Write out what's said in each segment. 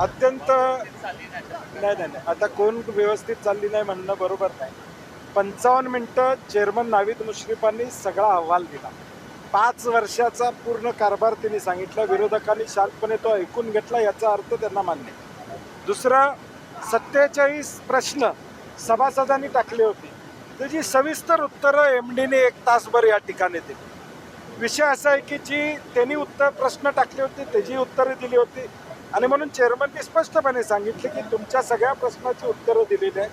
अत्यंत नाही नाही नाही. आता कोण व्यवस्थित चालली नाही म्हणणं बरोबर नाही. पंचावन्न मिनटं चेअरमन नावीद मुश्रीफांनी सगळा अहवाल दिला. पाच वर्षाचा पूर्ण कारभार त्यांनी सांगितला. विरोधकांनी शांतपणे तो ऐकून घेतला याचा अर्थ त्यांना मान्य. दुसरा दुसरं सत्तेचाळीस प्रश्न सभासदांनी टाकले होते. त्याची सविस्तर उत्तरं एम डीने एक तासभर या ठिकाणी दिली. विषय असा आहे की जी त्यांनी उत्तर प्रश्न टाकले होते त्याची उत्तरं दिली होती. आणि म्हणून चेअरमननी स्पष्टपणे सांगितले की तुमच्या सगळ्या प्रश्नाची उत्तरं दिलेली आहेत.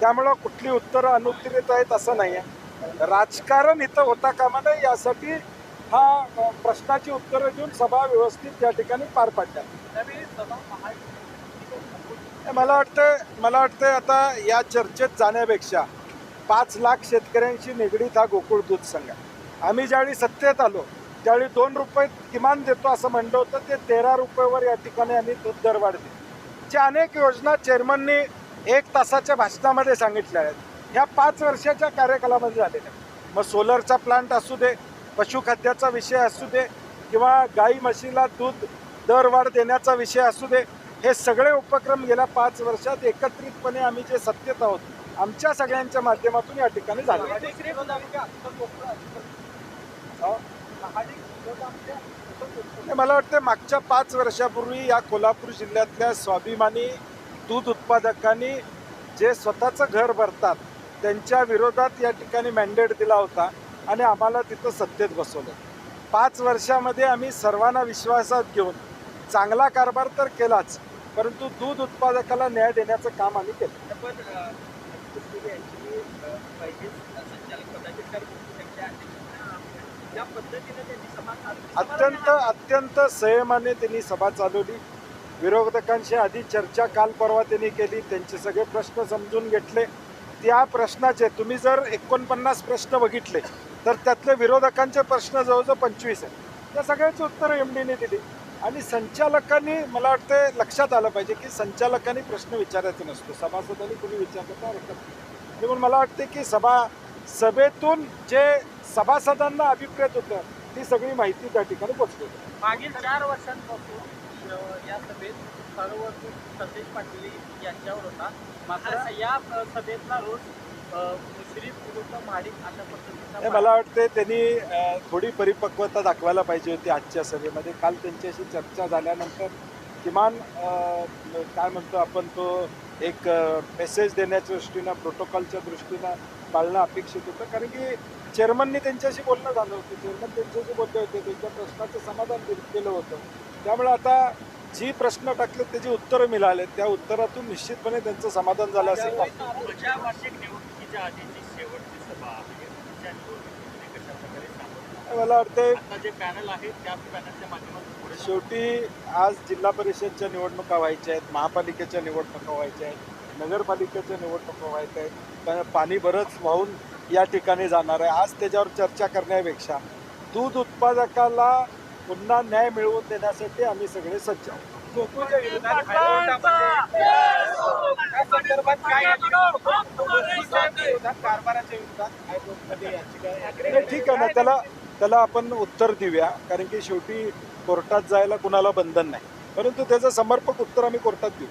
त्यामुळं कुठली उत्तरं अनुत्तरित आहेत असं नाही आहे. राजकारण इथं होता कामा नये यासाठी हा प्रश्नाची उत्तरं देऊन सभा व्यवस्थित या ठिकाणी पार पाडल्या. मला वाटतं मला वाटतं आता या चर्चेत जाण्यापेक्षा पाच लाख शेतकऱ्यांशी निगडीत हा गोकुळ दूध संघ आम्ही ज्यावेळी सत्तेत आलो त्यावेळी दोन रुपये किमान देतो असं म्हणलं होतं ते तेरा रुपयेवर या ठिकाणी आम्ही दूध दरवाढ दिली ज्या अनेक योजना चेअरमननी एक तासाच्या भाषणामध्ये सांगितल्या आहेत. ह्या पाच वर्षाच्या कार्यकालामध्ये झालेल्या आहेत. मग सोलरचा प्लांट असू दे पशुखाद्याचा विषय असू दे किंवा गाई म्हशीला दूध दरवाढ देण्याचा विषय असू दे हे सगळे उपक्रम गेल्या पाच वर्षात एकत्रितपणे आम्ही जे सत्तेत आहोत आमच्या सगळ्यांच्या माध्यमातून या ठिकाणी झाले. मला वाटतं मागच्या पाच वर्षापूर्वी या कोल्हापूर जिल्ह्यातल्या स्वाभिमानी दूध उत्पादकांनी जे स्वतःचं घर भरतात त्यांच्या विरोधात या ठिकाणी मॅन्डेट दिला होता आणि आम्हाला तिथं सत्तेत बसवलं. पाच वर्षामध्ये आम्ही सर्वांना विश्वासात घेऊन चांगला कारभार तर केलाच परंतु दूध उत्पादकाला न्याय देण्याचं काम आम्ही केलं पण अ, कुठली actually, अ, पाहिजे संचालक पदाचे तर त्यांच्या अध्यक्षांना ज्या पद्धतीने त्यांनी सभा चालवली, अत्यंत अत्यंत संयमाने त्यांनी सभा चालवली. विरोधकांशी आधी चर्चा काल परवा त्यांनी केली. त्यांचे सगळे प्रश्न समजून घेतले. त्या प्रश्नाचे तुम्ही जर एकोणपन्नास प्रश्न बघितले तर त्यातले विरोधकांचे प्रश्न जवळजवळ पंचवीस आहेत. त्या सगळ्याची उत्तरं एम डीने दिली. आणि संचालकांनी मला वाटतं लक्षात आलं पाहिजे की संचालकांनी प्रश्न विचारायचा नसतो. सभासदांनी कुणी विचारलं तर हरकत नाही. म्हणून मला वाटते की सभा सभेतून जे सभासदांना अभिप्रेत होतं ती सगळी माहिती त्या ठिकाणी पोचली मागील चार वर्षांपासून या सभेत सर्व संदेश पाटील यांच्यावर होता. मात्र या सभेतला रोज विरुद्ध महाडिक अशा पद्धतीचा हे मला वाटते त्यांनी थोडी परिपक्वता दाखवायला पाहिजे होती आजच्या सभेमध्ये. काल त्यांच्याशी चर्चा झाल्यानंतर किमान काय म्हणतो आपण तो एक मेसेज देण्याच्या दृष्टीनं प्रोटोकॉलच्या दृष्टीनं पाळणं अपेक्षित होतं. कारण की चेअरमननी त्यांच्याशी बोलणं झालं होतं. चेअरमन त्यांच्याशी बोलले होते. त्यांच्या प्रश्नाचं समाधान केलं होतं. त्यामुळे आता जी प्रश्न टाकले त्याची उत्तरं मिळाले त्या उत्तरातून निश्चितपणे त्यांचं समाधान झालं असेल. निवडणुकीच्या आधीची शेवटची सभा आहे. मला वाटते आता जे पॅनल आहे त्या पॅनलच्या माध्यमातून पुढे शेवटी आज जिल्हा परिषदच्या निवडणुका व्हायच्या आहेत महापालिकेच्या निवडणुका व्हायच्या आहेत नगरपालिकेच्या निवडणुका व्हायच्या आहेत. पण पाणी बरंच वाहून या ठिकाणी जाणार आहे. आज त्याच्यावर चर्चा करण्यापेक्षा दूध उत्पादकाला पुन्हा न्याय मिळवून देण्यासाठी आम्ही सगळे सज्ज आहोत. ठीक आहे ना त्याला त्याला आपण उत्तर देऊया कारण की शेवटी कोर्टात जायला कुणाला बंधन नाही. परंतु त्याचं समर्पक उत्तर आम्ही कोर्टात देऊ.